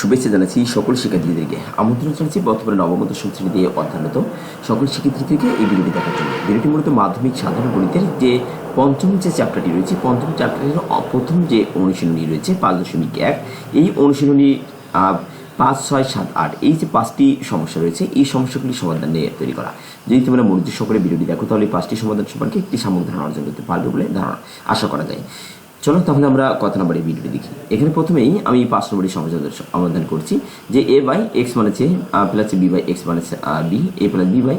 শুভেচ্ছা জানাচ্ছি সকল শিক্ষার্থীদেরকে। আমন্ত্রণ জানাচ্ছি বর্তমানে নবম দশম দিয়ে অধ্যয়নরত সকল শিক্ষার্থীদেরকে এই ভিডিওটি দেখার জন্য। ভিডিওটি মূলত মাধ্যমিক সাধারণ গণিতের যে পঞ্চম যে চ্যাপ্টারটি রয়েছে, পঞ্চম চ্যাপ্টারের প্রথম যে অনুশীলনী রয়েছে, পাঁচ দশমিক এক, এই অনুশীলনী পাঁচ, ছয়, সাত, আট, এই যে পাঁচটি সমস্যা রয়েছে, এই সমস্যাগুলি সমাধান নিয়ে তৈরি করা। যদি তোমরা মনোযোগ সহকারে ভিডিওটি দেখো, তাহলে এই পাঁচটি সমাধান সম্পর্কে একটি সামগ্রিক ধারণা অর্জন করতে পারবে বলে ধারণা আশা করা যায়। চলো তাহলে আমরা কত নম্বর এই ভিডিওটি দেখি। এখানে প্রথমেই আমি পাঁচ নম্বরের সমাধান সমাধান করছি যে এ বাই এক্স মানে হচ্ছে প্লাস বি বাই এক্স মানে B A plus B by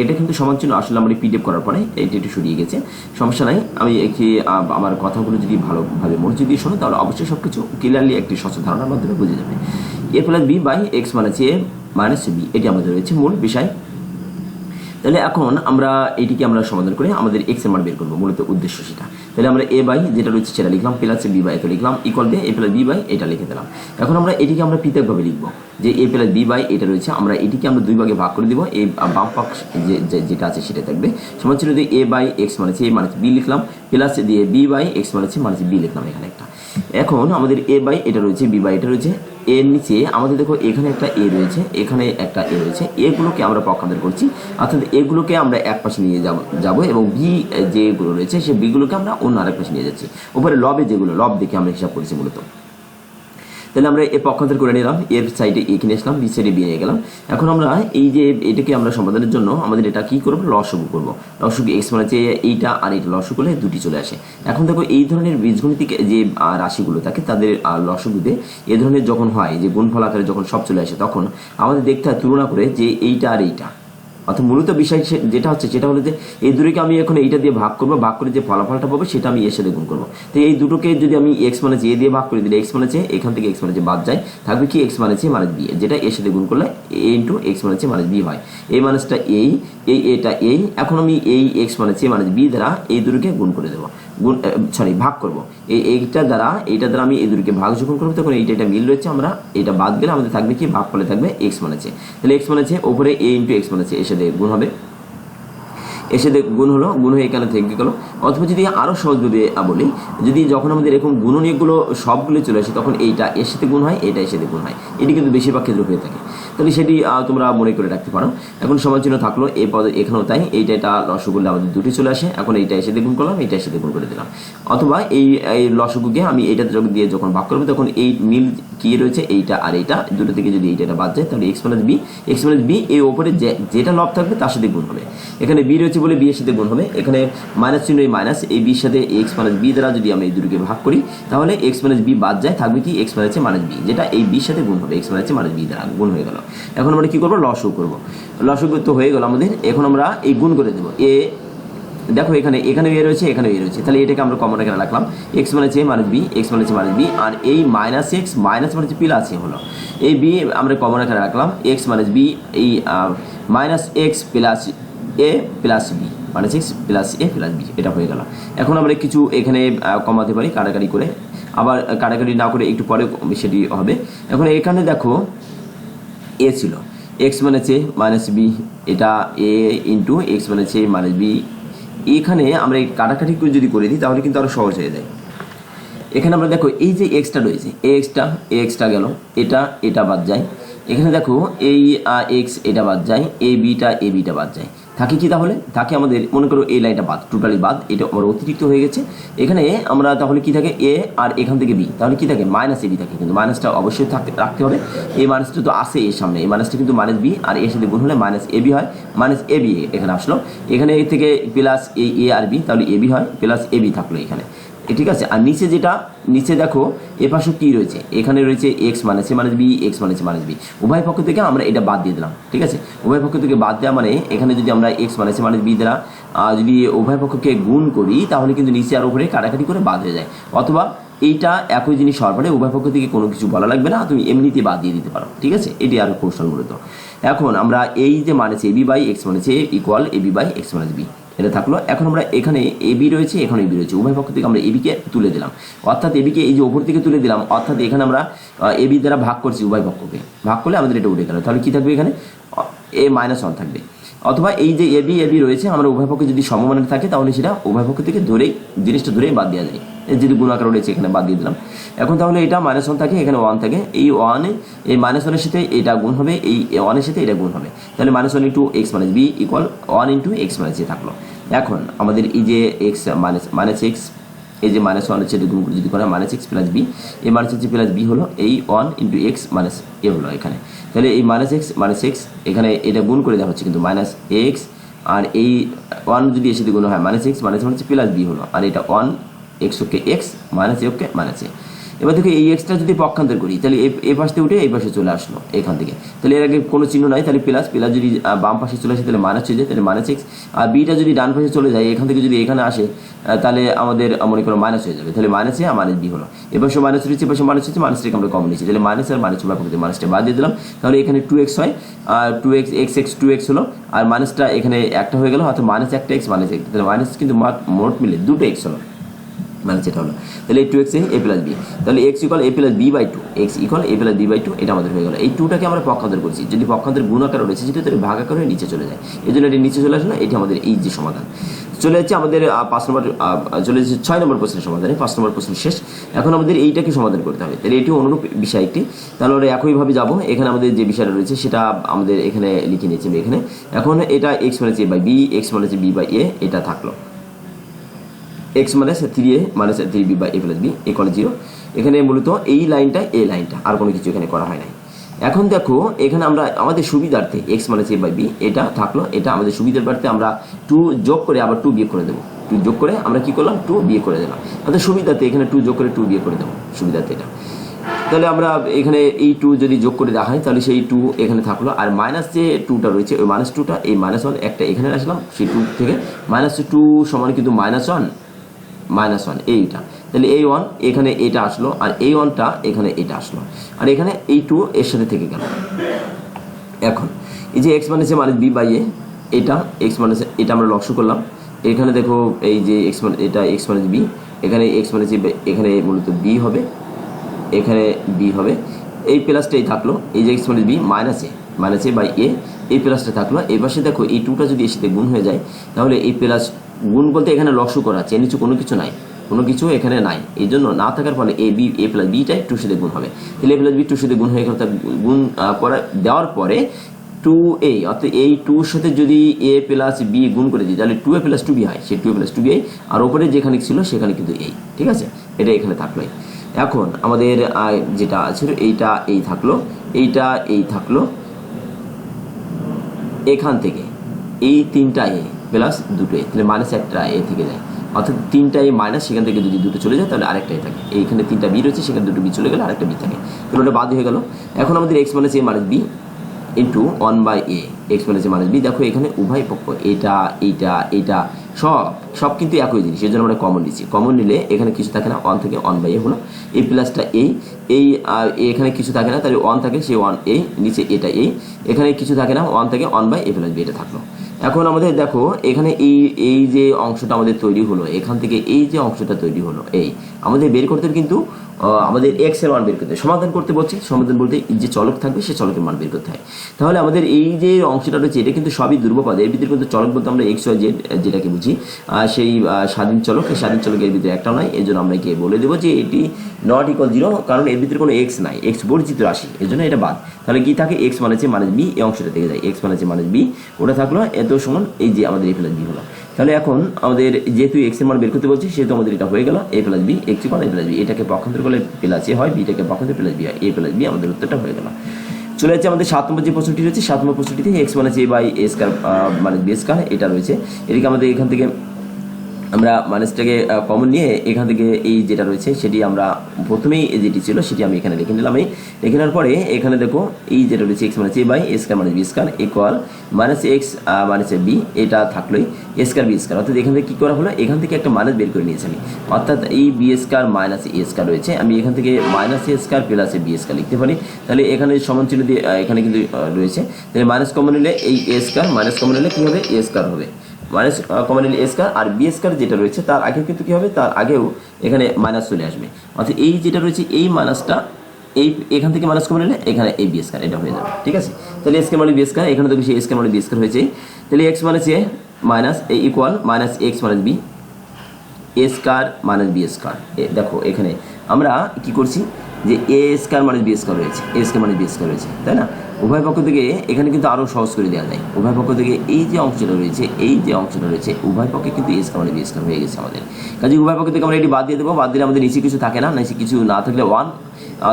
এটা কিন্তু সমান চিহ্ন আসলে আমার পিডিএফ করার পরে এটা একটু সরিয়ে গেছে। সমস্যা নাই আমি আহ, আমার কথাগুলো যদি ভালোভাবে মনোযোগ দিয়ে শোনো তাহলে অবশ্যই সব কিছু ক্লিয়ারলি একটি সচেতন ধারণার মাধ্যমে বুঝে যাবে। A plus B by X মানে হচ্ছে মাইনাস বি এটি আমাদের রয়েছে মূল বিষয়। তাহলে এখন আমরা এটিকে আমরা সমাধান করে আমাদের এক্সের মান বের করব, মূলত উদ্দেশ্য সেটা। তাহলে আমরা এ বাই যেটা রয়েছে সেটা লিখলাম প্লাস বি বাই তো লিখলাম ইকুয়াল দিয়ে এ প্লাস বি বাই এটা লিখে দিলাম। এখন আমরা এটিকে আমরা পৃথকভাবে লিখব, যে এ প্লাস বি বাই এটা রয়েছে, আমরা এটিকে আমরা দুই ভাগে ভাগ করে দিব এই বাম যে- যেটা আছে সেটা থাকবে। সমান ছিল যে এ বাই এক্স মানে এ মানে বি লিখলাম প্লাস দিয়ে বি বাই এক্স মানে মানে বি লিখলাম এখানে একটা। এখন আমাদের এ বাই এটা রয়েছে বি বাই এটা রয়েছে এর নিচে আমাদের দেখো এখানে একটা এ রয়েছে, এখানে একটা এ রয়েছে। এগুলোকে আমরা পক্ষান্তর করছি। অর্থাৎ এগুলোকে আমরা এক পাশে নিয়ে যাব, যাব এবং বি যেগুলো রয়েছে, সে বিগুলোকে আমরা অন্য আরেক পাশে নিয়ে যাচ্ছি। ওপরে লবে যেগুলো, লব দেখে আমরা হিসাব করছি মূলত। তাহলে আমরা এ পক্ষান্তর করে নিলাম, এর সাইডে এ কিনে আসলাম, বি সাইডে বি নিয়ে গেলাম। এখন আমরা এই যে এটাকে আমরা সমাধানের জন্য আমাদের এটা কি করব? লসগু করব। লসগু এক্স মানে যে এইটা আর এইটা লসগু করলে দুটি চলে আসে। এখন দেখো এই ধরনের বীজগণিতিক যে রাশিগুলো থাকে, তাদের লসগুতে এ ধরনের যখন হয়, যে গুণফল আকারে যখন সব চলে আসে, তখন আমাদের দেখতে হয় তুলনা করে যে এইটা আর এইটা। অর্থাৎ মূলত বিষয় যেটা হচ্ছে, সেটা হলো যে এই দুটোকে আমি এখন এইটা দিয়ে ভাগ করব, ভাগ করে যে ফলাফলটা পাবো সেটা আমি সাথে গুণ করব। তো এই দুটোকে যদি আমি এক্স মানে এ দিয়ে ভাগ করে দিলে এক্স মানে এখান থেকে এক্স মানে বাদ যায়, থাকবে কি এক্স মানে মানে বি, যেটা এর সাথে গুণ করলে এ ইন্টু এক্স মানে মানে বি হয়। এই মানুষটা এই এই, এটা এই, এখন আমি এই এক্স মানে মানে বি দ্বারা এই দুটোকে গুণ করে দেবো। গুণ সরি ভাগ করব। এই এইটা দ্বারা এইটা দ্বারা আমি এই দুটোকে ভাগ যখন করব, তখন এইটা এটা মিল রয়েছে, আমরা এটা বাদ গেলে আমাদের থাকবে কি? ভাগ ফলে থাকবে এক্স মানে আছে তাহলে এক্স মানে আছে ওপরে এ ইন্টু এক্স মানে এর সাথে গুণ হবে। এসে দেখ গুণ হলো, গুণ হয়ে এখানে থেকে গেলো। অথবা যদি আরও সহজ যদি বলি, যদি যখন আমাদের এরকম গুণনীয়গুলো সবগুলো চলে আসে, তখন এইটা এর সাথে গুণ হয়, এটা এর সাথে গুণ হয়। এটি কিন্তু বেশিরভাগ ক্ষেত্রে হয়ে থাকে। তাহলে সেটি তোমরা মনে করে রাখতে পারো। এখন সমান চিহ্ন থাকল এই পদে এখানেও তাই এইটা এটা লসগুলো আমাদের দুটি চলে আসে। এখন এইটা এসে গুণ করলাম, এইটা এসে গুণ করে দিলাম। অথবা এই এই লসগুকে আমি এইটা দিয়ে যখন ভাগ করব, তখন এই মিল কি রয়েছে, এইটা আর এইটা দুটো থেকে যদি এইটা বাদ যায়, তাহলে X minus B X minus B এই ওপরে যে- যেটা লব থাকবে, তার সাথে গুণ হবে। এখানে বি রয়েছে বলে বি এর সাথে গুণ হবে। এখানে মাইনাস চিহ্ন এই মাইনাস এই বির সাথে এক্স মাইনাস বি দ্বারা যদি আমি এই দুটোকে ভাগ করি, তাহলে এক্স মাইনাস বি বাদ যায়, থাকবে কি? এক্স মাইনাস মাইনাস বি যেটা এই বির সাথে গুণ হবে এক্স মাইনাস মাইনাস বি দ্বারা গুণ হয়ে গেল। এখন আমরা কি করব? লসও করব। লসও তো হয়ে গেল আমাদের। এখন আমরা এই গুণ করে দেবো। এ, দেখো এখানে এখানে এ রয়েছে, এখানে এ রয়েছে। তাহলে এটাকে আমরা কমন এখানে রাখলাম। এক্স মানে হচ্ছে মাইনাস বি এক্স মানে হচ্ছে মাইনাস বি, আর এই মাইনাস এক্স মাইনাস মানে হচ্ছে প্লাস এ হলো। এই বি আমরা কমন এখানে রাখলাম। এক্স মাইনাস বি, এই minus X plus A plus B minus X plus A plus B এটা হয়ে গেল। এখন আমরা কিছু এখানে কমাতে পারি কাটাকাটি করে। আবার কাটাকাটি না করে একটু পরে সেটি হবে। এখন এখানে দেখো এ ছিল। এক্স মানে হচ্ছে মাইনাস বি এটা এ ইন্টু এক্স মানে হচ্ছে মাইনাস বি এখানে আমরা এই কাটাকাটি যদি করে দিই, তাহলে কিন্তু আরও সহজ হয়ে যায়। এখানে আমরা দেখো, এই যে এক্সটা রয়েছে এ এক্সটা এ এক্সটা গেল, এটা এটা বাদ যায়। এখানে দেখো, এই এক্স এটা বাদ যায় এ বিটা এ বিটা বাদ যায়। থাকে কি তাহলে? থাকে আমাদের, মনে করো এই লাইনটা বাদ টোটালি বাদ, এটা আমার অতিরিক্ত হয়ে গেছে। এখানে আমরা তাহলে কি থাকে? এ আর এখান থেকে বি তাহলে কি থাকে? মাইনাস এ বি থাকে, কিন্তু মাইনাসটা অবশ্যই থাকতে রাখতে হবে। এই মাইনাসটা তো আসে এর সামনে এই মাইনাসটা কিন্তু মাইনাস বি আর এর সাথে গুণ হলে মাইনাস এ বি হয় মাইনাস এ বি এখানে আসলো। এখানে থেকে প্লাস এই এ আর বি তাহলে এ বি হয় প্লাস এ বি থাকল এখানে। ঠিক আছে? আর নিচে যেটা, নিচে দেখো, এ পাশে কি রয়েছে? এখানে রয়েছে X minus A minus B X minus minus B উভয় পক্ষ থেকে আমরা এটা বাদ দিয়ে দিলাম, ঠিক আছে? উভয় পক্ষ থেকে বাদ দেওয়া মানে এখানে যদি আমরা X minus A minus B দ্বারা যদি উভয় পক্ষকে গুণ করি, তাহলে কিন্তু নিচে আর উপরে কাটাকাটি করে বাদ হয়ে যায়। অথবা এইটা একই জিনিস হওয়ার পরে উভয় পক্ষ থেকে কোনো কিছু বলা লাগবে না, তুমি এমনিতে বাদ দিয়ে দিতে পারো, ঠিক আছে? এটি আর কৌশল মূলত এখন আমরা এই যে minus A B by X minus A equal A B by X minus B এটা থাকল। এখন আমরা এখানে এবি রয়েছে, এখানে এবি রয়েছে। উভয় পক্ষ থেকে আমরা এবিকে তুলে দিলাম। অর্থাৎ এবিকে এই যে ওপর থেকে তুলে দিলাম, অর্থাৎ এখানে আমরা এবি দ্বারা ভাগ করছি উভয় পক্ষকে। ভাগ করলে আমাদের এটা উঠে গেল। তাহলে কী থাকবে এখানে? এ মাইনাস ওয়ান থাকবে। অথবা এই যে এবি এবি রয়েছে, আমরা উভয় পক্ষে যদি সমমানের থাকে, তাহলে সেটা উভয় পক্ষ থেকে ধরেই, জিনিসটা ধরেই বাদ দেওয়া যায়। যদি গুণ আকার রয়েছে, এখানে বাদ দিয়ে দিলাম। এখন তাহলে এটা মাইনাস ওয়ান থাকে, এখানে ওয়ান থাকে। এই ওয়ানে এই মাইনাস ওয়ানের সাথে এটা গুণ হবে, এই ওয়ানের সাথে এটা গুণ হবে। তাহলে minus one into X minus B equal one into X minus থাকল। এখন আমাদের এই যে এক্স মাইনাস মাইনাস এক্স এই যে মাইনাস ওয়ান হচ্ছে গুণ যদি করা মাইনাস এক্স প্লাস বি এই মাইনাস হচ্ছে প্লাস বি হলো এই one into X minus A হলো এখানে। তাহলে এই মাইনাস এক্স মাইনাস এক্স এখানে এটা গুণ করে দেওয়া হচ্ছে কিন্তু মাইনাস এক্স আর এই ওয়ান যদি এসে গুণ হয় মাইনাস এক্স মাইনাস হচ্ছে প্লাস বি হলো। আর এটা one X okay X minus A okay minus A এবার দেখো এই এক্সটা যদি পক্ষান্তর করি, তাহলে এই পাশ উঠে এই পাশে চলে আসলো এখান থেকে। তাহলে এর আগে কোনো চিহ্ন নাই, তাহলে প্লাস প্লাস যদি বাম পাশে চলে আসে, তাহলে মাইনাস হয়ে যায়, তাহলে মাইনাস এক্স আর বিটা যদি ডান পাশে চলে যায়, এখান থেকে যদি এখানে আসে তাহলে আমাদের মনে করো মাইনাস হয়ে যাবে। তাহলে মাইনাস এ আর মাইনাস বি হলো। এবার সে মাইনাস রয়েছে এবার হচ্ছে মাইনাস থেকে আমরা কমন নিচ্ছি তাহলে মাইনাস আর মাইনাস ব্যাপার করতে মাইনাসটা বাদ দিয়ে দিলাম। তাহলে এখানে টু এক্স হয়, আর two X X X two X হলো। আর মাইনাসটা এখানে একটা হয়ে গেল, অর্থাৎ মাইনাস একটা এক্স মাইনাস এক তাহলে মাইনাস কিন্তু মোট মিলে দুটো এক্স হলো। মানে যেটা হলো। তাহলে এই two X A plus B তাহলে X equal A plus B by two X equal A plus B by two এটা আমাদের হয়ে গেল। এই টুটাকে আমরা পক্ষান্তর করছি। যদি পক্ষান্তর গুণ আকার রয়েছে যেটা তাহলে ভাগ আকার হয়ে নিচে চলে যায়। এই জন্য এটি নিচে চলে আসলো এটি আমাদের এই যে সমাধান। চলে যাচ্ছে আমাদের পাঁচ নম্বর চলে যাচ্ছে ছয় নম্বর প্রশ্নের সমাধানে। পাঁচ নম্বর প্রশ্ন শেষ। এখন আমাদের এইটাকে সমাধান করতে হবে। তাহলে এটি অনুরূপ বিষয় একটি। তাহলে আমরা একইভাবে যাব। এখানে আমাদের যে বিষয়টা রয়েছে, সেটা আমাদের এখানে লিখে নিয়েছি আমি এখানে। এখন এটা এক্স মানে বাই বি এক্স মানে বি বাই এ এটা থাকল। X minus three A minus three B by A plus B equal zero এখানে মূলত এই লাইনটা এই লাইনটা, আর কোনো কিছু এখানে করা হয় নাই। এখন দেখো, এখানে আমরা আমাদের সুবিধার্থে X minus A by B এটা থাকল, এটা আমাদের সুবিধার সুবিধার্থে আমরা টু যোগ করে আবার টু বিয়ে করে দেবো। টু যোগ করে আমরা কি করলাম? টু বিয়ে করে দিলাম। আমাদের সুবিধার্থে এখানে টু যোগ করে টু বিয়ে করে দেবো, সুবিধার্থে এটা। তাহলে আমরা এখানে এই টু যদি যোগ করে দেখা হয়, তাহলে সেই টু এখানে থাকল। আর মাইনাস যে টুটা রয়েছে, ওই মাইনাস টুটা এই মাইনাস ওয়ান একটা এখানে আসলাম সেই টু থেকে। মাইনাস টু সমান কিন্তু মাইনাস ওয়ান মাইনাস ওয়ান এইটা তাহলে এই ওয়ান এখানে এটা আসলো, আর এই ওয়ানটা এখানে এটা আসলো। আর এখানে এই টু এর সাথে থেকে গেল। এখন, এই যে এক্স মাইনাসে মাইনাস বি বাই এ এটা এক্স মাইনাস এটা আমরা লক্ষ্য করলাম। এখানে দেখো, এই যে এক্স মানে এটা এক্স মাইনাস বি এখানে এক্স মাইনাস এখানে মূলত বি হবে। এখানে বি হবে। এই প্লাসটাই থাকল, এই যে X minus B minus A minus A by A এই প্লাসটা থাকল। এই পাশে দেখো, এই টুটা যদি এর সাথে গুণ হয়ে যায়, তাহলে এই প্লাস গুণ বলতে এখানে লক্ষ্য করা আছে নিচে কোনো কিছু নাই, কোনো কিছু এখানে নাই। এই জন্য না থাকার ফলে এ বি এ প্লাস বিটাই টুর সাথে গুণ হবে। তাহলে এ প্লাস বি টুর সাথে গুণ হয়ে গেল গুণ করা, দেওয়ার পরে টু এ অর্থাৎ এই টুর সাথে যদি এ প্লাস বি গুণ করে দিই, তাহলে two A plus two B হয়, সেই two A plus two B আর ওপরে যেখানে ছিল সেখানে কিন্তু এই ঠিক আছে? এটা এখানে থাকল। এখন আমাদের যেটা আছে, এইটা এই থাকল, এইটা এই থাকল। এখান থেকে এই তিনটা এ প্লাস দুটো এ তাহলে মাইনাস একটা এ থেকে যায়। অর্থাৎ তিনটা এ মাইনাস সেখান থেকে যদি দুটো চলে যায়, তাহলে আরেকটা এ থাকে। এইখানে তিনটা বি রয়েছে, সেখানে দুটো বি চলে গেলে, আরেকটা বি থাকে। তাহলে ওটা বাদ হয়ে গেল। এখন আমাদের X minus A minus B into one by A X minus A minus B দেখো এখানে উভয় পক্ষ, এটা, এইটা এইটা সব সব কিন্তু একই জিনিস, এর জন্য আমরা কমন নিচ্ছি। কমন নিলে এখানে কিছু থাকে না ওয়ান থেকে ওয়ান বাই এ হলো। এ প্লাসটা এই এই আর এখানে কিছু থাকে না, তাহলে ওয়ান থাকে, সেই ওয়ান এই নিচে এটা এই এখানে কিছু থাকে না ওয়ান থেকে one by A plus B এটা থাকল। এখন আমাদের দেখো, এখানে এই এই যে অংশটা আমাদের তৈরি হলো, এখান থেকে এই যে অংশটা তৈরি হলো, এই। আমাদের বের করতে কিন্তু আমাদের এক্সের মান বের করতে। সমাধান করতে বলছি, সমাধান বলতে যে চলক থাকবে সে চলকের মান বের করতে হয়। তাহলে আমাদের এই যে অংশটা রয়েছে, এটা কিন্তু সবই ধ্রুবপদ। এর ভিতরে কিন্তু চলক বলতে আমরা এক্স ওয়াই জেড যেটাকে বুঝি সেই স্বাধীন চলক। এই স্বাধীন চলকের ভিতরে একটাও নয় এই জন্য আমরা একে বলে দেবো যে এটি নট ইকুয়াল জিরো কারণ এর ভিতরে কোনো এক্স নাই। এক্স বর্জিত রাশি এর জন্য এটা বাদ। তাহলে কি থাকে? এক্স মানে মাইনাস বি এই অংশটা থেকে যায়। এক্স মানে মাইনাস বি ওটা থাকল এত সমান এই যে আমাদের এ প্লাস বি হলো। তাহলে এখন আমাদের যেহেতু এক্সের মান বের করতে বলছে, সেহেতু আমাদের এটা হয়ে গেল A plus B X A plus B এটাকে পক্ষান্তর করলে প্লাস এ হয় বিটাকে পক্ষান্তর প্লাস বি হয় এ প্লাস বি আমাদের উত্তরটা হয়ে গেল। চলে যাচ্ছে আমাদের সাত নম্বর যে প্রশ্নটি রয়েছে, সাত নম্বর প্রশ্নটিতে এক্স মানে এ বাই এ স্কার মানে বি স্কার এটা রয়েছে। এদিকে আমাদের এখান থেকে আমরা মানুষটাকে কমন নিয়ে এখান থেকে এই যেটা রয়েছে সেটি আমরা প্রথমেই যেটি ছিল সেটি আমি এখানে লিখে নিলাম এই লিখে নেওয়ার পরে এখানে দেখো এই যেটা রয়েছে এক্স মানে এ বাই এ স্কার মানে B square equal minus X minus B এটা থাকলোই এ স্কার বি স্কার অর্থাৎ এখান থেকে কী করা হলো? এখান থেকে একটা মাইনাস বের করে নিয়েছি আমি। অর্থাৎ এই বি স্কার মাইনাস এ স্কার রয়েছে। আমি এখান থেকে minus A square plus A B square লিখতে পারি। তাহলে এখানে সমান চিহ্ন দিয়ে এখানে কিন্তু রয়েছে। তাহলে মাইনাস কমন নিলে এই এ স্কার মাইনাস কমন নিলে কী হবে? এ স্কার হবে। মাইনাস কমন নিলে এ স্কার আর বি স্কার যেটা রয়েছে তার আগেও কিন্তু কী হবে? তার আগেও এখানে মাইনাস চলে আসবে। অর্থাৎ এই যেটা রয়েছে, এই মাইনাসটা এই, এখান থেকে মাইনাস কমে নিলে এখানে এই বি স্কার এটা হয়ে যাবে। ঠিক আছে? তাহলে এস কে মানে বি স্কার এখানে তো বেশি এস কে মানে বি স্কার হয়েছে। তাহলে X minus A minus A equal minus X minus B A square minus B square দেখো, এখানে আমরা কি করছি? যে A square minus B square রয়েছে A square minus B square রয়েছে, তাই না? উভয় পক্ষ থেকে এখানে কিন্তু আরও সহজ করে দেওয়া যায় উভয় পক্ষ থেকে এই যে অংশটা রয়েছে, এই যে অংশটা রয়েছে, উভয় পক্ষে কিন্তু এস মাইনাস বি স্কোয়ার হয়ে গেছে আমাদের। কাজে উভয় পক্ষ থেকে আমরা এটি বাদ দিয়ে দেবো। বাদ দিলে আমাদের নিচে কিছু থাকে না নিচে কিছু না থাকলে ওয়ান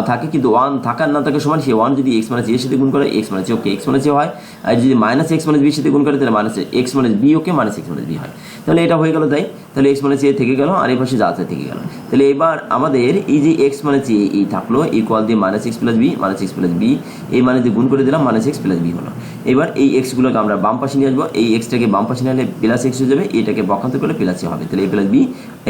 থাকে। কিন্তু ওয়ান থাকার না থাকে সমান সেই ওয়ান যদি এক্স মাইনাস এর সাথে গুণ করে X minus okay X minus হয়। আর যদি মাইনাস এক্স মাইনাস বির সাথে গুণ করে, তাহলে minus X minus B okay minus X minus B হয়। তাহলে এটা হয়ে গেল তাই। তাহলে এক্স মানে চেয়ে থেকে গেল আর এই পাশে যা আছে থেকে গেল। তাহলে এবার আমাদের এই যে এক্স মানে চেয়ে এই থাকল ইকুয়াল দিয়ে minus X plus B minus X plus B এই মানে দিয়ে গুণ করে দিলাম মাইনাস এক্স প্লাস বি হলো। এবার এই এক্সগুলোকে আমরা বাম পাশে নিয়ে আসব, এই এক্সটাকে বাম পাশে নিয়ে প্লাস এক্স হয়ে যাবে, এটাকে পক্ষান্তর করলে প্লাসই হবে। তাহলে এ প্লাস বি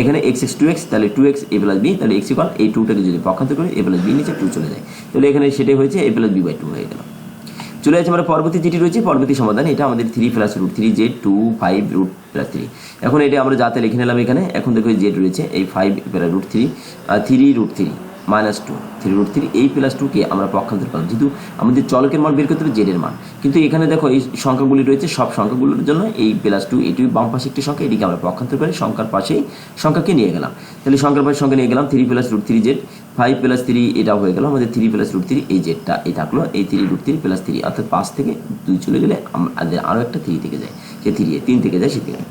এখানে এক্স এক্স টু এক্স তাহলে two X A plus B তাহলে এক্স ইকুয়াল এই টুটাকে যদি পক্ষান্তর করে এ প্লাস বি নিচে টু চলে যায়। তাহলে এখানে সেটাই হয়েছে A plus B by two হয়ে গেল। চলে যাচ্ছে আমরা পরবর্তী যেটি রয়েছে, পরবর্তী সমাধান, এটা আমাদের three plus root three Z two five root plus three এখন এটা আমরা যাতে লিখে নিলাম এখানে, এখন দেখো জেড রয়েছে, এই five root three three root three minus two three root three এই প্লাস টুকে আমরা পক্ষান্তর করলাম যেহেতু আমাদের চলকের মান বের করতে হবে জেডের মান। কিন্তু এখানে দেখো এই সংখ্যাগুলি রয়েছে, সব সংখ্যাগুলোর জন্য এই প্লাস টু এটি বাম পাশে একটি সংখ্যা, এটিকে আমরা পক্ষান্তর করে সংখ্যার পাশেই সংখ্যাকে নিয়ে গেলাম। তাহলে সংখ্যার পাশে সংখ্যা নিয়ে গেলাম three plus root three Z five plus three এটা হয়ে গেল আমাদের থ্রি প্লাস রুট থ্রি এই জেডটা এই থাকল, এই three root three plus three অর্থাৎ পাঁচ থেকে দুই চলে গেলে আমাদের আরও একটা থ্রি থেকে যায়, সে থ্রি তিন থেকে যায়, সে থেকে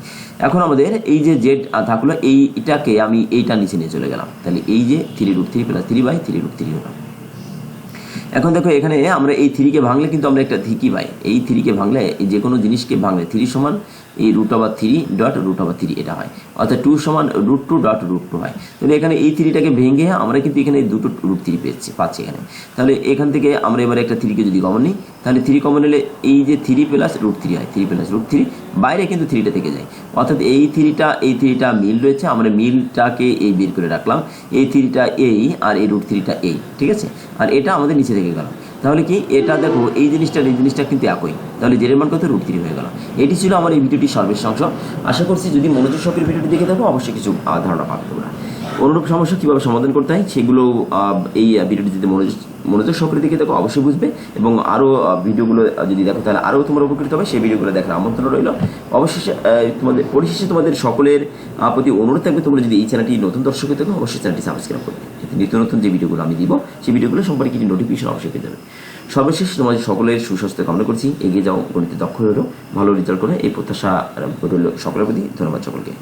এখন আমাদের এই যে জেড থাকল, এইটাকে আমি এইটা নিচে নিয়ে চলে গেলাম। তাহলে এই যে three root three plus three by three root three হলো। এখন দেখো, এখানে আমরা এই থ্রিকে ভাঙলে কিন্তু আমরা একটা থিকি পাই? এই থ্রিকে ভাঙলে যে কোনো জিনিসকে ভাঙলে থ্রি সমান এই root over three dot root over three এটা হয়। অর্থাৎ টু সমান root two dot root two হয়। তাহলে এখানে এই থ্রিটাকে ভেঙে আমরা কিন্তু এখানে দুটো রুট থ্রি পেয়েছি, পাচ্ছি এখানে। তাহলে এখান থেকে আমরা এবার একটা থ্রিকে যদি কমন নিই, তাহলে থ্রি কমন নিলে এই যে থ্রি প্লাস রুট থ্রি হয় থ্রি প্লাস রুট থ্রি বাইরে কিন্তু থ্রিটা থেকে যায়। অর্থাৎ এই থ্রিটা এই থ্রিটা মিল রয়েছে, আমরা মিলটাকে এই বের করে রাখলাম। এই থ্রিটা এই আর এই রুট থ্রিটা এই, ঠিক আছে? আর এটা আমাদের নিচে থেকে গেল। তাহলে কি? এটা দেখো, এই জিনিসটা এই জিনিসটা কিন্তু একই। তাহলে জেরের মান কত? রুট থ্রি হয়ে গেল। এটি ছিল আমার এই ভিডিওটি সর্বেশ অংশ। আশা করছি যদি মনোযোগ সকের ভিডিওটি দেখে থাকো, অবশ্যই কিছু ধারণা পাবে তোমরা। অনুরূপ সমস্যা কীভাবে সমাধান করতে হয়, সেগুলো এই ভিডিওটি যদি মনোযোগ মনোযোগ সহকারে দেখে দেখো, অবশ্যই বুঝবে। এবং আরও ভিডিওগুলো যদি দেখো, তাহলে আরও তোমার উপকৃত হবে। সেই ভিডিওগুলো দেখার আমন্ত্রণ রইল। অবশেষে তোমাদের, পরিশেষে তোমাদের সকলের প্রতি অনুরোধ থাকবে, তোমরা যদি এই চ্যানেলটি নতুন দর্শক হয়ে থাকো, অবশ্যই চ্যানেলটি সাবস্ক্রাইব করবে নিত্য নতুন যে ভিডিওগুলো আমি দিব, সেই ভিডিওগুলো সম্পর্কে কিছু নোটিফিকেশন অবশ্যই পেয়ে যাবে। সর্বশেষ তোমাদের সকলের সুস্বাস্থ্য কামনা করছি। এগিয়ে যাও, গণিতে দক্ষ হলো ভালো রেজাল্ট করে এই প্রত্যাশা রইল সকলের প্রতি। ধন্যবাদ সকলকে।